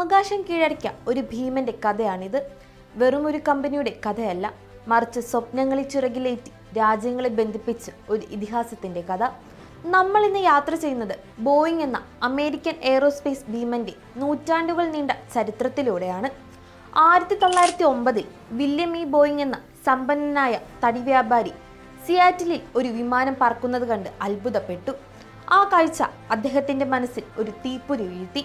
ആകാശം കീഴടക്കിയ ഒരു ഭീമന്റെ കഥയാണിത്. വെറും ഒരു കമ്പനിയുടെ കഥയല്ല മറിച്ച് സ്വപ്നങ്ങളിൽ ചിറകിലേറ്റി രാജ്യങ്ങളെ ബന്ധിപ്പിച്ച് ഒരു ഇതിഹാസത്തിന്റെ കഥ. നമ്മൾ ഇന്ന് യാത്ര ചെയ്യുന്നത് ബോയിങ് എന്ന അമേരിക്കൻ എയറോസ്പേസ് ഭീമന്റെ നൂറ്റാണ്ടുകൾ നീണ്ട ചരിത്രത്തിലൂടെയാണ്. ആയിരത്തി തൊള്ളായിരത്തി ഒമ്പതിൽ വില്യം ഇ ബോയിങ് എന്ന സമ്പന്നനായ തടി വ്യാപാരി സിയാറ്റിലിൽ ഒരു വിമാനം പറക്കുന്നത് കണ്ട് അത്ഭുതപ്പെട്ടു. ആ കാഴ്ച അദ്ദേഹത്തിന്റെ മനസ്സിൽ ഒരു തീപ്പൊരി വീഴ്ത്തി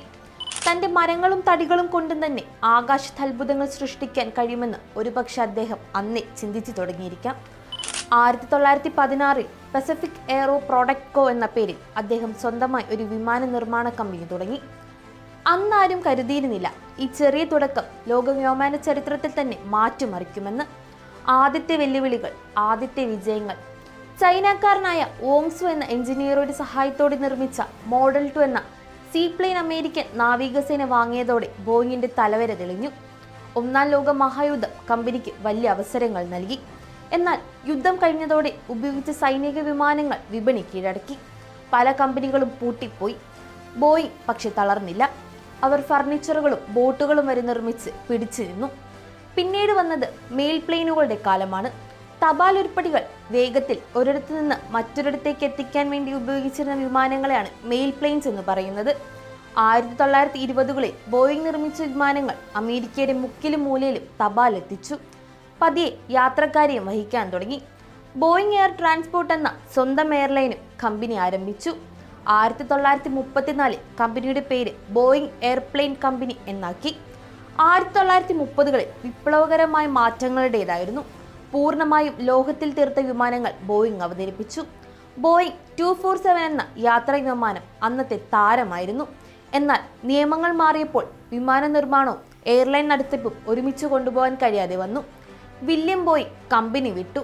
തന്റെ മരങ്ങളും തടികളും കൊണ്ടും തന്നെ ആകാശത്ത് അത്ഭുതങ്ങൾ സൃഷ്ടിക്കാൻ കഴിയുമെന്ന് ഒരുപക്ഷെ അദ്ദേഹം അന്നേ ചിന്തിച്ചു തുടങ്ങിയിരിക്കാം. ആയിരത്തി തൊള്ളായിരത്തി പതിനാറിൽ പസഫിക് എയറോ പ്രോഡക്റ്റ് കോ എന്ന പേരിൽ അദ്ദേഹം സ്വന്തമായി ഒരു വിമാന നിർമ്മാണ കമ്പനി തുടങ്ങി. അന്നാരും കരുതിയിരുന്നില്ല ഈ ചെറിയ തുടക്കം ലോക വ്യോമാന ചരിത്രത്തിൽ തന്നെ മാറ്റിമറിക്കുമെന്ന്. ആദ്യത്തെ വെല്ലുവിളികൾ ആദ്യത്തെ വിജയങ്ങൾ. ചൈനക്കാരനായ ഓങ്സു എന്ന എഞ്ചിനീയറുടെ സഹായത്തോടെ നിർമ്മിച്ച മോഡൽ ടു എന്ന സീപ്ലെയിൻ അമേരിക്കൻ നാവികസേന വാങ്ങിയതോടെ ബോയിങ്ങിന്റെ തലവര തെളിഞ്ഞു. ഒന്നാം ലോക മഹായുദ്ധം കമ്പനിക്ക് വലിയ അവസരങ്ങൾ നൽകി. എന്നാൽ യുദ്ധം കഴിഞ്ഞതോടെ ഉപയോഗിച്ച സൈനിക വിമാനങ്ങൾ വിപണി കീഴടക്കി. പല കമ്പനികളും പൂട്ടിപ്പോയി. ബോയിങ് പക്ഷെ തളർന്നില്ല. അവർ ഫർണിച്ചറുകളും ബോട്ടുകളും വരെ നിർമ്മിച്ച് പിടിച്ചു പിന്നീട് വന്നത് മെയിൽ പ്ലെയിനുകളുടെ കാലമാണ്. തപാൽ ഉരുപ്പടികൾ വേഗത്തിൽ ഒരിടത്തു നിന്ന് മറ്റൊരിടത്തേക്ക് എത്തിക്കാൻ വേണ്ടി ഉപയോഗിച്ചിരുന്ന വിമാനങ്ങളെയാണ് മെയിൽ പ്ലെയിൻസ് എന്ന് പറയുന്നത്. ആയിരത്തി തൊള്ളായിരത്തി ഇരുപതുകളിൽ ബോയിങ് നിർമ്മിച്ച വിമാനങ്ങൾ അമേരിക്കയുടെ മുക്കിലും മൂലയിലും തപാൽ എത്തിച്ചു പതിയെ യാത്രക്കാരെയും വഹിക്കാൻ തുടങ്ങി. ബോയിങ് എയർ ട്രാൻസ്പോർട്ട് എന്ന സ്വന്തം എയർലൈനും കമ്പനി ആരംഭിച്ചു. ആയിരത്തി തൊള്ളായിരത്തി മുപ്പത്തിനാലിൽ കമ്പനിയുടെ പേര് ബോയിങ് എയർപ്ലെയിൻ കമ്പനി എന്നാക്കി. ആയിരത്തി തൊള്ളായിരത്തി മുപ്പതുകളിൽ വിപ്ലവകരമായ മാറ്റങ്ങളുടേതായിരുന്നു. പൂർണമായും ലോഹത്തിൽ തീർത്ത വിമാനങ്ങൾ ബോയിങ് അവതരിപ്പിച്ചു. ബോയിങ് ടു ഫോർ സെവൻ എന്ന യാത്രാ വിമാനം അന്നത്തെ താരമായിരുന്നു. എന്നാൽ നിയമങ്ങൾ മാറിയപ്പോൾ വിമാന നിർമ്മാണവും എയർലൈൻ നടത്തിപ്പും ഒരുമിച്ച് കൊണ്ടുപോകാൻ കഴിയാതെ വന്നു. വില്യം ബോയ് കമ്പനി വിട്ടു.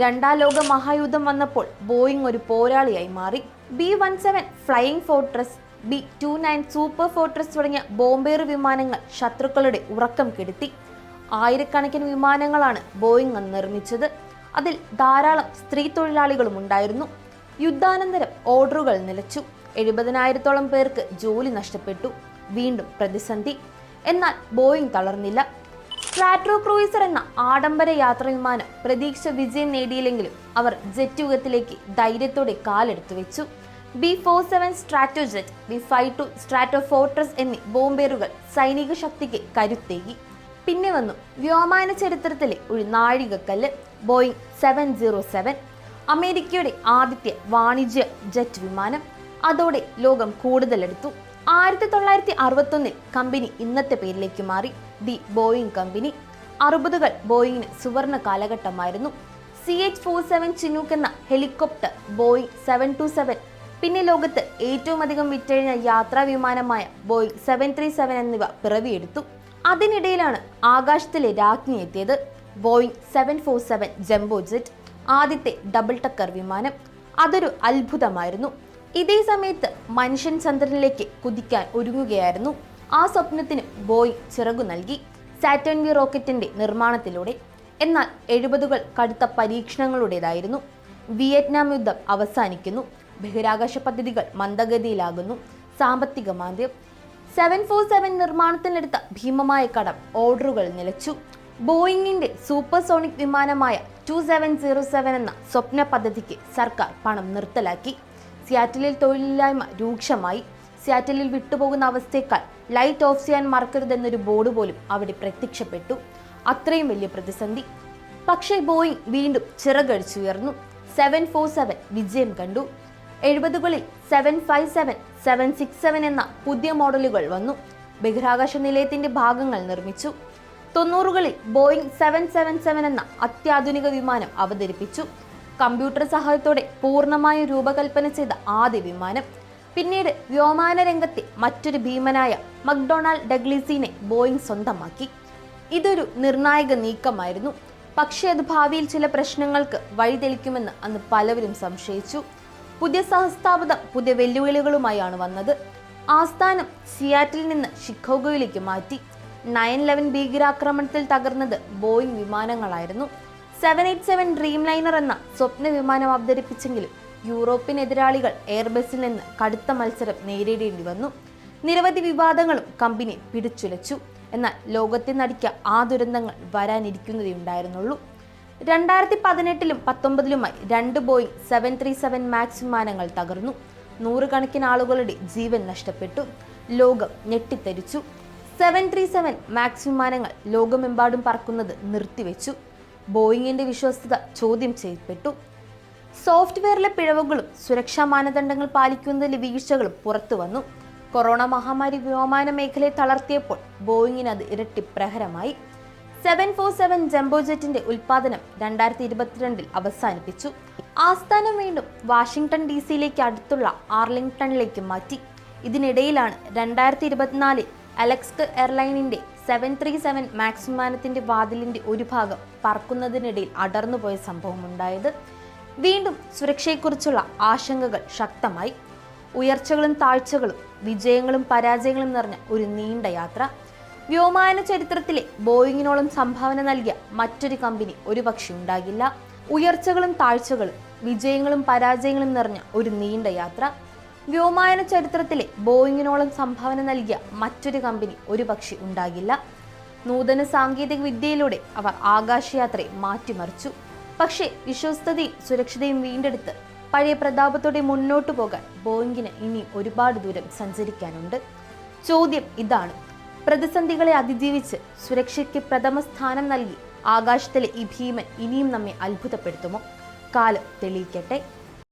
രണ്ടാം ലോക മഹായുദ്ധം വന്നപ്പോൾ ബോയിങ് ഒരു പോരാളിയായി മാറി. B one seven flying fortress B two nine super fortress തുടങ്ങിയ ബോംബേർ വിമാനങ്ങൾ ശത്രുക്കളുടെ ഉറക്കം കെടുത്തി. ആയിരക്കണക്കിന് വിമാനങ്ങളാണ് ബോയിങ് നിർമ്മിച്ചത്. അതിൽ ധാരാളം സ്ത്രീ തൊഴിലാളികളും ഉണ്ടായിരുന്നു. യുദ്ധാനന്തരം ഓർഡറുകൾ നിലച്ചു. എഴുപതിനായിരത്തോളം പേർക്ക് ജോലി നഷ്ടപ്പെട്ടു. വീണ്ടും പ്രതിസന്ധി. എന്നാൽ ബോയിങ് തളർന്നില്ല. സ്ട്രാട്രോ ക്രൂയിസർ എന്ന ആഡംബര യാത്ര വിമാനം പ്രതീക്ഷ വിജയം നേടിയില്ലെങ്കിലും അവർ ജെറ്റ് യുഗത്തിലേക്ക് ധൈര്യത്തോടെ കാലെടുത്തു വെച്ചു. B four seven Stratojet B five two Stratofortress എന്നീ ബോംബേറുകൾ സൈനിക ശക്തിക്ക് കരുത്തേകി. പിന്നെ വന്നു. വ്യോമാന ചരിത്രത്തിലെ ഒരു നാഴികക്കല്ല് ബോയിങ് സെവൻ സീറോ സെവൻ അമേരിക്കയുടെ ആദ്യത്തെ വാണിജ്യ ജെറ്റ് വിമാനം. അതോടെ ലോകം കൂടുതലെടുത്തു. ആയിരത്തി തൊള്ളായിരത്തി അറുപത്തൊന്നിൽ കമ്പനി ഇന്നത്തെ പേരിലേക്ക് മാറി. The Boeing company. അറുപതുകൾ ബോയിങ്ങിന് സുവർണ കാലഘട്ടമായിരുന്നു. C H four seven Chinook എന്ന helicopter Boeing seven two seven പിന്നെ ലോകത്ത് ഏറ്റവും അധികം വിറ്റഴിഞ്ഞ യാത്രാ വിമാനമായ ബോയിങ് സെവൻ ത്രീ സെവൻ എന്നിവ പിറവിയെടുത്തു. അതിനിടയിലാണ് ആകാശത്തിലെ രാജ്ഞി എത്തിയത്. Boeing seven four seven jumbo jet ആദ്യത്തെ ഡബിൾ ടക്കർ വിമാനം. അതൊരു അത്ഭുതമായിരുന്നു. ഇതേ സമയത്ത് മനുഷ്യൻ ചന്ദ്രനിലേക്ക് കുതിക്കാൻ ഒരുങ്ങുകയായിരുന്നു. ആ സ്വപ്നത്തിന് ബോയിങ് ചിറകു നൽകി. സാറ്റേൺ വി റോക്കറ്റിന്റെ നിർമ്മാണത്തിലൂടെ. എന്നാൽ എഴുപതുകൾ കടുത്ത പരീക്ഷണങ്ങളുടേതായിരുന്നു. വിയറ്റ്നാം യുദ്ധം അവസാനിക്കുന്നു. ബഹിരാകാശ പദ്ധതികൾ മന്ദഗതിയിലാകുന്നു. സാമ്പത്തിക മാന്ദ്യം സെവൻ ഫോർ സെവൻ നിർമ്മാണത്തിനെടുത്ത ഭീമമായ കടം ഓർഡറുകൾ നിലച്ചു. ബോയിങ്ങിന്റെ സൂപ്പർസോണിക് വിമാനമായ ടു സെവൻ സീറോ സെവൻ എന്ന സ്വപ്ന പദ്ധതിക്ക് സർക്കാർ പണം നിർത്തലാക്കി. സിയാറ്റിലിൽ തൊഴിലില്ലായ്മ രൂക്ഷമായി. സിയാറ്റിലിൽ വിട്ടുപോകുന്ന അവസ്ഥയേക്കാൾ ലൈറ്റ് ഓഫ് ചെയ്യാൻ മറക്കരുതെന്നൊരു ബോർഡ് പോലും അവിടെ പ്രത്യക്ഷപ്പെട്ടു. അത്രയും വലിയ പ്രതിസന്ധി. പക്ഷേ ബോയിങ് വീണ്ടും ചിറകടിച്ചുയർന്നു. സെവൻ ഫോർ സെവൻ വിജയം കണ്ടു. എഴുപതുകളിൽ seven five seven seven six seven എന്ന പുതിയ മോഡലുകൾ വന്നു. ബഹിരാകാശ നിലയത്തിന്റെ ഭാഗങ്ങൾ നിർമ്മിച്ചു. തൊണ്ണൂറുകളിൽ ബോയിങ് സെവൻ സെവൻ സെവൻ എന്ന അത്യാധുനിക വിമാനം അവതരിപ്പിച്ചു. കമ്പ്യൂട്ടർ സഹായത്തോടെ പൂർണമായും രൂപകൽപ്പന ചെയ്ത ആദ്യ വിമാനം. പിന്നീട് വ്യോമാന രംഗത്തെ മറ്റൊരു ഭീമനായ മക്ഡൊണാൾഡ് ഡഗ്ലീസിനെ ബോയിങ് സ്വന്തമാക്കി. ഇതൊരു നിർണായക നീക്കമായിരുന്നു. പക്ഷേ അത് ഭാവിയിൽ ചില പ്രശ്നങ്ങൾക്ക് വഴിതെളിക്കുമെന്ന് അന്ന് പലവരും സംശയിച്ചു. പുതിയ സഹസ്ഥാപനം പുതിയ വെല്ലുവിളികളുമായാണ് വന്നത്. ആസ്ഥാനം സിയാറ്റിൽ നിന്ന് ഷിക്കോഗോയിലേക്ക് മാറ്റി. നയൻ ലെവൻ ഭീകരാക്രമണത്തിൽ തകർന്നത് ബോയിങ് വിമാനങ്ങളായിരുന്നു. Seven eight seven Dreamliner എന്ന സ്വപ്ന വിമാനം അവതരിപ്പിച്ചെങ്കിലും യൂറോപ്യൻ എതിരാളികൾ എയർബസിൽ നിന്ന് കടുത്ത മത്സരം നേരിടേണ്ടി വന്നു. നിരവധി വിവാദങ്ങളും കമ്പനി പിടിച്ചുലച്ചു. എന്നാൽ ലോകത്തെ നടിക്ക ആ ദുരന്തങ്ങൾ വരാനിരിക്കുന്നതേ ഉണ്ടായിരുന്നുള്ളൂ. രണ്ടായിരത്തി പതിനെട്ടിലും പത്തൊമ്പതിലുമായി രണ്ട് Boeing seven three seven MAX വിമാനങ്ങൾ തകർന്നു. നൂറുകണക്കിന് ആളുകളുടെ ജീവൻ നഷ്ടപ്പെട്ടു. ലോകം ഞെട്ടിത്തെരിച്ചു. സെവൻ ത്രീ സെവൻ മാക്സ് വിമാനങ്ങൾ ലോകമെമ്പാടും പറക്കുന്നത് നിർത്തിവെച്ചു. ബോയിങ്ങിന്റെ വിശ്വസ്തത ചോദ്യം ചെയ്യപ്പെട്ടു. സോഫ്റ്റ്വെയറിലെ പിഴവുകളും സുരക്ഷാ മാനദണ്ഡങ്ങൾ പാലിക്കുന്നതിലെ വീഴ്ചകളും പുറത്തു വന്നു. കൊറോണ മഹാമാരി വ്യോമയാന മേഖലയെ തളർത്തിയപ്പോൾ ബോയിങ്ങിന് അത് ഇരട്ടി പ്രഹരമായി. സെവൻ ഫോർ സെവൻ ജംബോ ജെറ്റിന്റെ ഉൽപാദനം രണ്ടായിരത്തി ഇരുപത്തിരണ്ടിൽ അവസാനിപ്പിച്ചു. ആസ്ഥാനം വീണ്ടും വാഷിംഗ്ടൺ ഡി സിയിലേക്ക് അടുത്തുള്ള ആർലിംഗ്ടണിലേക്ക് മാറ്റി. ഇതിനിടയിലാണ് രണ്ടായിരത്തി ഇരുപത്തിനാലിൽ അലക്സ്ക് എയർലൈനിന്റെ സെവൻ ത്രീ സെവൻ മാക്സ് വിമാനത്തിന്റെ വാതിലിന്റെ ഒരു ഭാഗം പറക്കുന്നതിനിടയിൽ അടർന്നുപോയ സംഭവമുണ്ടായത്. വീണ്ടും സുരക്ഷയെക്കുറിച്ചുള്ള ആശങ്കകൾ ശക്തമായി. ഉയർച്ചകളും താഴ്ചകളും വിജയങ്ങളും പരാജയങ്ങളും നിറഞ്ഞ ഒരു നീണ്ട യാത്ര. വ്യോമയാന ചരിത്രത്തിലെ ബോയിങ്ങിനോളം സംഭാവന നൽകിയ മറ്റൊരു കമ്പനി ഒരുപക്ഷെ ഉണ്ടാകില്ല. ഉയർച്ചകളും താഴ്ചകളും വിജയങ്ങളും പരാജയങ്ങളും നിറഞ്ഞ ഒരു നീണ്ട യാത്ര. വ്യോമയാന ചരിത്രത്തിലെ ബോയിങ്ങിനോളം സംഭാവന നൽകിയ മറ്റൊരു കമ്പനി ഒരുപക്ഷെ ഉണ്ടാകില്ല. നൂതന സാങ്കേതിക വിദ്യയിലൂടെ അവർ ആകാശയാത്രയെ മാറ്റിമറിച്ചു. പക്ഷേ വിശ്വസ്തതയും സുരക്ഷിതയും വീണ്ടെടുത്ത് പഴയ പ്രതാപത്തോടെ മുന്നോട്ടു പോകാൻ ബോയിങ്ങിന് ഇനി ഒരുപാട് ദൂരം സഞ്ചരിക്കാനുണ്ട്. ചോദ്യം ഇതാണ്. പ്രതിസന്ധികളെ അതിജീവിച്ച് സുരക്ഷയ്ക്ക് പ്രഥമ സ്ഥാനം നൽകി. ആകാശത്തിലെ ഈ ഭീമൻ ഇനിയും നമ്മെ അത്ഭുതപ്പെടുത്തുമോ? കാലം തെളിയിക്കട്ടെ.